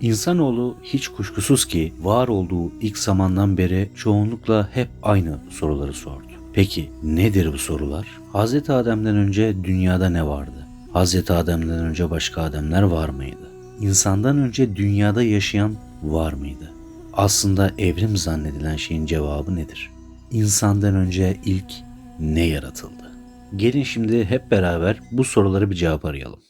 İnsanoğlu hiç kuşkusuz ki var olduğu ilk zamandan beri çoğunlukla hep aynı soruları sordu. Peki nedir bu sorular? Hz. Adem'den önce dünyada ne vardı? Hz. Adem'den önce başka Ademler var mıydı? İnsandan önce dünyada yaşayan var mıydı? Aslında evrim zannedilen şeyin cevabı nedir? İnsandan önce ilk ne yaratıldı? Gelin şimdi hep beraber bu soruları bir cevap arayalım.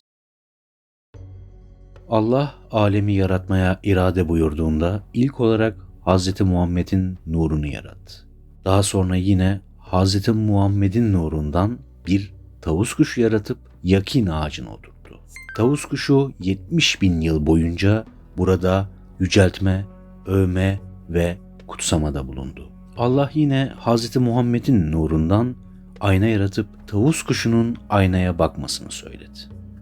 Allah alemi yaratmaya irade buyurduğunda ilk olarak Hz. Muhammed'in nurunu yarattı. Daha sonra yine Hz. Muhammed'in nurundan bir tavus kuşu yaratıp yakin ağacına oturttu. Tavus kuşu 70 bin yıl boyunca burada yüceltme, övme ve kutsamada bulundu. Allah yine Hz. Muhammed'in nurundan ayna yaratıp tavus kuşunun aynaya bakmasını söyledi.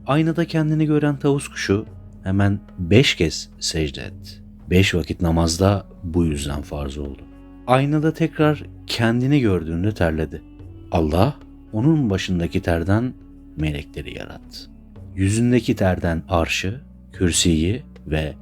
Aynada kendini gören tavus kuşu hemen beş kez secde etti. Beş vakit namazda bu yüzden farz oldu. Aynada tekrar kendini gördüğünde terledi. Allah onun başındaki terden melekleri yarattı. Yüzündeki terden arşı, kürsiyi ve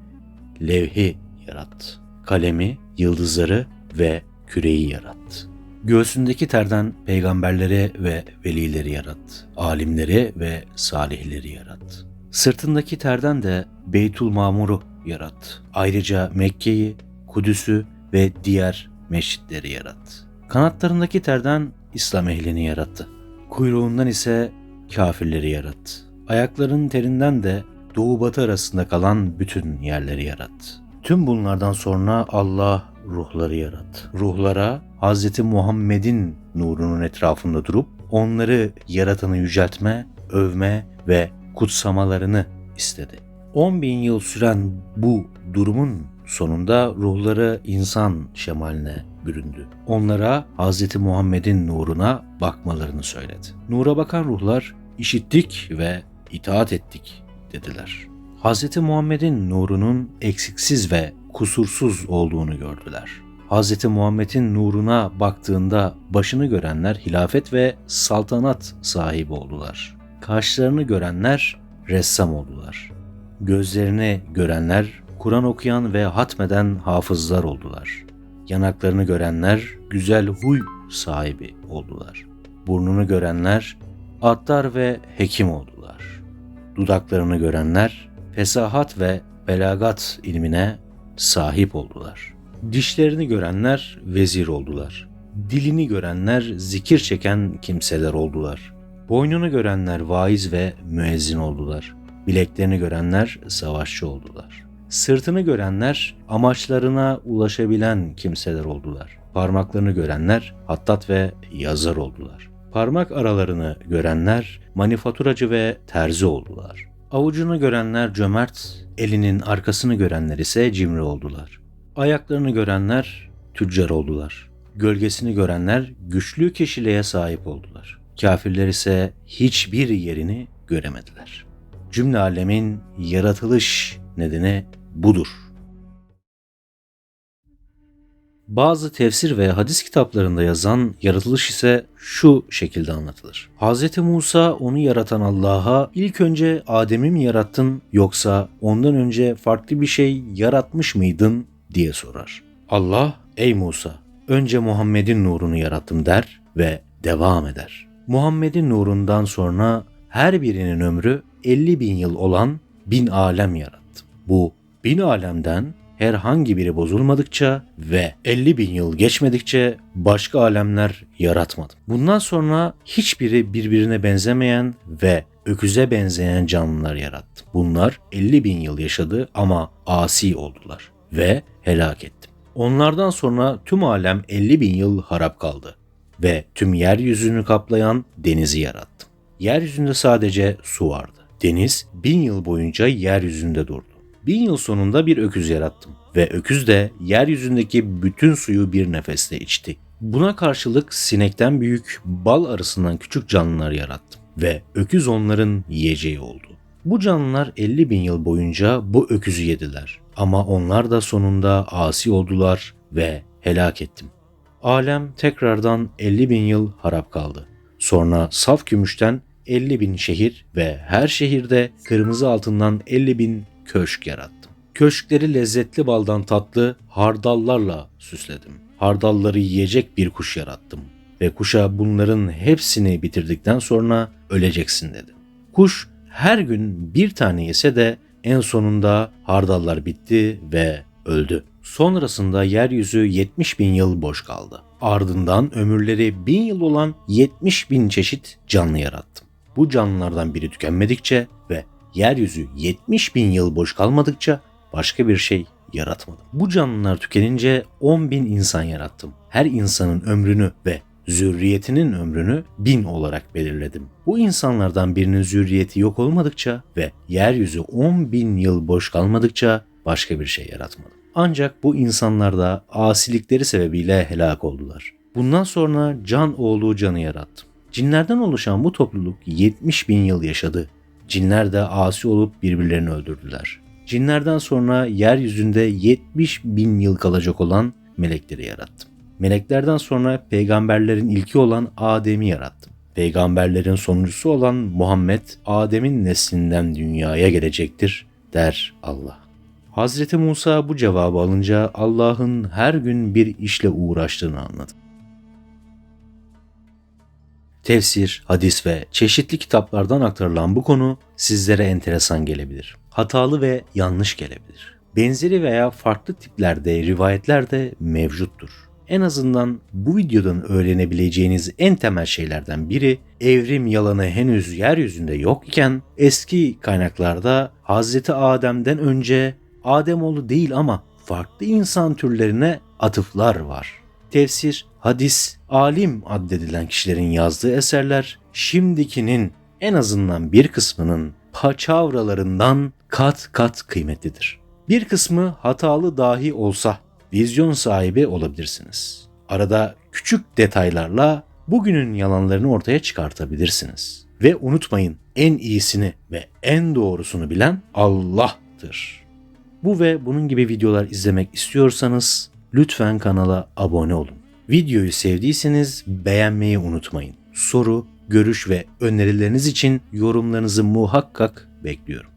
levhi yarattı. Kalemi, yıldızları ve küreyi yarattı. Göğsündeki terden peygamberleri ve velileri yarattı. Alimleri ve salihleri yarattı. Sırtındaki terden de Beytul Mamur'u yarattı. Ayrıca Mekke'yi, Kudüs'ü ve diğer mescitleri yarattı. Kanatlarındaki terden İslam ehlini yarattı. Kuyruğundan ise kafirleri yarattı. Ayaklarının terinden de doğu batı arasında kalan bütün yerleri yarattı. Tüm bunlardan sonra Allah ruhları yarattı. Ruhlara Hz. Muhammed'in nurunun etrafında durup onları yaratanı yüceltme, övme ve kutsamalarını istedi. 10 bin yıl süren bu durumun sonunda ruhları insan şemaline büründü. Onlara Hz. Muhammed'in nuruna bakmalarını söyledi. Nura bakan ruhlar işittik ve itaat ettik dediler. Hz. Muhammed'in nurunun eksiksiz ve kusursuz olduğunu gördüler. Hz. Muhammed'in nuruna baktığında başını görenler hilafet ve saltanat sahibi oldular. Kaşlarını görenler ressam oldular. Gözlerini görenler Kur'an okuyan ve hatmeden hafızlar oldular. Yanaklarını görenler güzel huy sahibi oldular. Burnunu görenler attar ve hekim oldular. Dudaklarını görenler fesahat ve belagat ilmine sahip oldular. Dişlerini görenler vezir oldular. Dilini görenler zikir çeken kimseler oldular. Boynunu görenler vaiz ve müezzin oldular. Bileklerini görenler savaşçı oldular. Sırtını görenler amaçlarına ulaşabilen kimseler oldular. Parmaklarını görenler hattat ve yazar oldular. Parmak aralarını görenler manifaturacı ve terzi oldular. Avucunu görenler cömert, elinin arkasını görenler ise cimri oldular. Ayaklarını görenler tüccar oldular. Gölgesini görenler güçlü kişiliğe sahip oldular. Kafirler ise hiçbir yerini göremediler. Cümle alemin yaratılış nedeni budur. Bazı tefsir ve hadis kitaplarında yazan yaratılış ise şu şekilde anlatılır. Hz. Musa onu yaratan Allah'a ilk önce Adem'i mi yarattın yoksa ondan önce farklı bir şey yaratmış mıydın diye sorar. Allah ey Musa önce Muhammed'in nurunu yarattım der ve devam eder. Muhammed'in nurundan sonra her birinin ömrü 50 bin yıl olan bin alem yarattım. Bu bin alemden herhangi biri bozulmadıkça ve 50 bin yıl geçmedikçe başka alemler yaratmadım. Bundan sonra hiçbiri birbirine benzemeyen ve öküze benzeyen canlılar yarattım. Bunlar 50 bin yıl yaşadı ama asi oldular ve helak ettim. Onlardan sonra tüm alem 50 bin yıl harap kaldı ve tüm yeryüzünü kaplayan denizi yarattım. Yeryüzünde sadece su vardı. Deniz bin yıl boyunca yeryüzünde durdu. Bin yıl sonunda bir öküz yarattım ve öküz de yeryüzündeki bütün suyu bir nefeste içti. Buna karşılık sinekten büyük, bal arısından küçük canlılar yarattım ve öküz onların yiyeceği oldu. Bu canlılar 50 bin yıl boyunca bu öküzü yediler ama onlar da sonunda asi oldular ve helak ettim. Alem tekrardan 50 bin yıl harap kaldı. Sonra saf gümüşten 50 bin şehir ve her şehirde kırmızı altından 50 bin köşk yarattım. Köşkleri lezzetli baldan tatlı hardallarla süsledim. Hardalları yiyecek bir kuş yarattım. Ve kuşa bunların hepsini bitirdikten sonra öleceksin dedim. Kuş her gün bir tane yese de en sonunda hardallar bitti ve öldü. Sonrasında yeryüzü 70 bin yıl boş kaldı. Ardından ömürleri bin yıl olan 70 bin çeşit canlı yarattım. Bu canlılardan biri tükenmedikçe ve yeryüzü 70 bin yıl boş kalmadıkça başka bir şey yaratmadım. Bu canlılar tükenince 10 bin insan yarattım. Her insanın ömrünü ve zürriyetinin ömrünü bin olarak belirledim. Bu insanlardan birinin zürriyeti yok olmadıkça ve yeryüzü 10 bin yıl boş kalmadıkça başka bir şey yaratmadım. Ancak bu insanlar da asilikleri sebebiyle helak oldular. Bundan sonra can oğlu canı yarattım. Cinlerden oluşan bu topluluk 70 bin yıl yaşadı. Cinler de asi olup birbirlerini öldürdüler. Cinlerden sonra yeryüzünde 70 bin yıl kalacak olan melekleri yarattım. Meleklerden sonra peygamberlerin ilki olan Adem'i yarattım. Peygamberlerin sonuncusu olan Muhammed, Adem'in neslinden dünyaya gelecektir der Allah. Hazreti Musa bu cevabı alınca Allah'ın her gün bir işle uğraştığını anladı. Tefsir, hadis ve çeşitli kitaplardan aktarılan bu konu sizlere enteresan gelebilir. Hatalı ve yanlış gelebilir. Benzeri veya farklı tiplerde rivayetler de mevcuttur. En azından bu videodan öğrenebileceğiniz en temel şeylerden biri evrim yalanı henüz yeryüzünde yok iken eski kaynaklarda Hazreti Adem'den önce Ademoğlu değil ama farklı insan türlerine atıflar var. Tefsir, hadis, alim addedilen kişilerin yazdığı eserler şimdikinin en azından bir kısmının paçavralarından kat kat kıymetlidir. Bir kısmı hatalı dahi olsa vizyon sahibi olabilirsiniz. Arada küçük detaylarla bugünün yalanlarını ortaya çıkartabilirsiniz. Ve unutmayın en iyisini ve en doğrusunu bilen Allah'tır. Bu ve bunun gibi videolar izlemek istiyorsanız lütfen kanala abone olun. Videoyu sevdiyseniz beğenmeyi unutmayın. Soru, görüş ve önerileriniz için yorumlarınızı muhakkak bekliyorum.